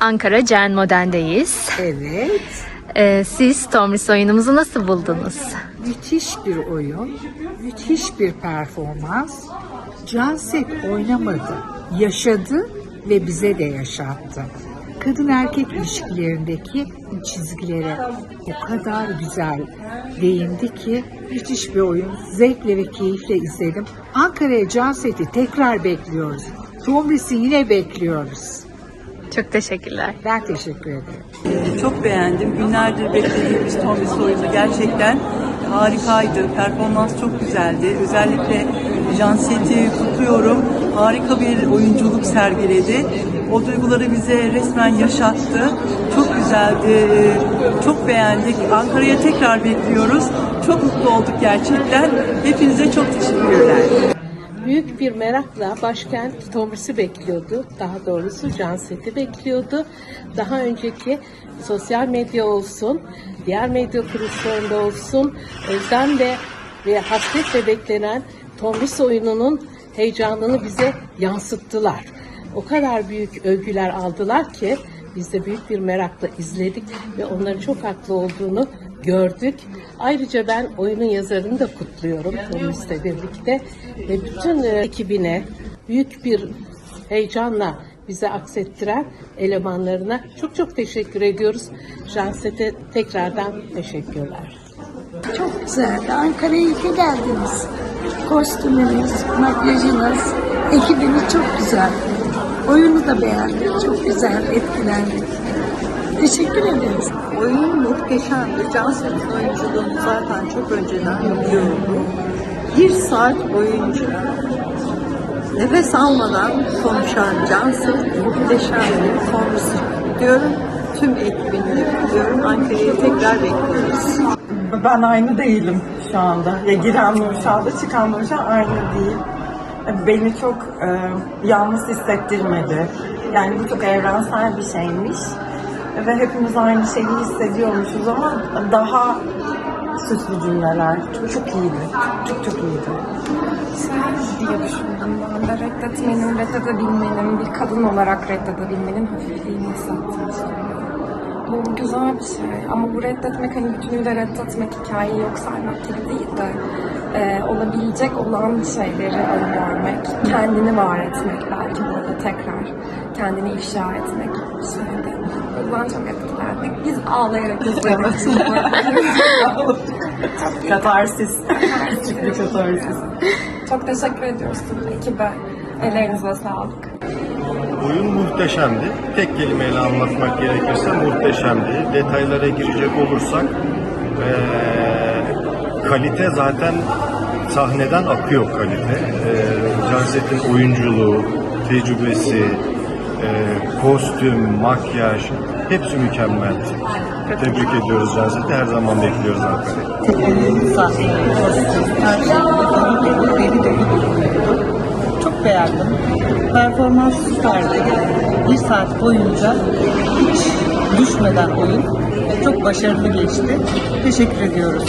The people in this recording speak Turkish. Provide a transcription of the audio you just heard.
Ankara Cen Modern'deyiz. Evet. Ee, siz Tomris oyunumuzu nasıl buldunuz? Müthiş bir oyun, müthiş bir performans. Canset oynamadı, yaşadı ve bize de yaşattı. Kadın erkek ilişkilerindeki çizgilere o kadar güzel değindi ki müthiş bir oyun. Zevkle ve keyifle izledim. Ankara'ya Canset'i tekrar bekliyoruz. Tomris'i yine bekliyoruz. Çok teşekkürler. Ben teşekkür ederim. Çok beğendim. Günlerdir beklediğimiz Tomris oyunu gerçekten harikaydı. Performans çok güzeldi. Özellikle Janset'i kutluyorum. Harika bir oyunculuk sergiledi. O duyguları bize resmen yaşattı. Çok güzeldi. Çok beğendik. Ankara'ya tekrar bekliyoruz. Çok mutlu olduk gerçekten. Hepinize çok teşekkürler. Bir merakla başkent Tomris'i bekliyordu. Daha doğrusu Canset'i bekliyordu. Daha önceki sosyal medya olsun, diğer medya kuruluşlarında olsun, özlemle ve hasretle beklenen Tomris oyununun heyecanını bize yansıttılar. O kadar büyük övgüler aldılar ki biz de büyük bir merakla izledik ve onların çok haklı olduğunu gördük. Ayrıca ben oyunun yazarını da kutluyorum Tomris'le birlikte ve bütün e, ekibine büyük bir heyecanla bize aksettiren elemanlarına çok çok teşekkür ediyoruz. Janset'e tekrardan teşekkürler. Çok güzeldi. Ankara'ya iyi geldiniz. Kostümünüz, makyajınız, ekibiniz çok güzeldi. Oyunu da beğendik. Çok güzel, etkilendik. Teşekkür ederiz. Oyun muhteşemdi. Cansel'in oyunculuğunu zaten çok önceden biliyordum. Bir saat boyunca nefes almadan konuşan Cansel muhteşem bir formusu diyorum. Tüm ekibini diyorum. Ankara'ya tekrar bekliyoruz. Ben aynı değilim şu anda. Ya giren Nurşah'da çıkan Nurşah aynı değil. Beni çok e, yalnız hissettirmedi. Yani bu çok evrensel bir şeymiş. Ve hepimiz aynı şeyi hissediyormuşuz ama daha süslü cümleler. Çok, çok iyiydi. Çok çok iyiydi. şey diye düşündüm ben de reddetmenin, reddedebilmenin, bir kadın olarak reddedebilmenin hafifliğini hissettim. Bu güzel bir şey ama bu reddetmek hani bütünüyle reddetmek, hikayeyi yok saymak gibi değil de e, olabilecek olan şeyleri öngörmek, kendini var etmek belki burada tekrar, kendini ifşa etmek gibi bir şeydi. Çok etkilendik. Biz ağlayarak izledik. Katarsis. Katarsis. çok teşekkür ediyoruz tüm ekibe. Ellerinize sağlık. Oyun muhteşemdi. Tek kelimeyle anlatmak gerekirse muhteşemdi. Detaylara girecek olursak eee, kalite zaten sahneden akıyor kalite. Eee Canset'in oyunculuğu, tecrübesi, eee, kostüm, makyaj hepsi mükemmeldi. Tebrik ediyoruz Canset'i. Her zaman bekliyoruz Ankara'yı. Performans süperdi. Bir saat boyunca hiç düşmeden oyun çok başarılı geçti. Teşekkür ediyoruz.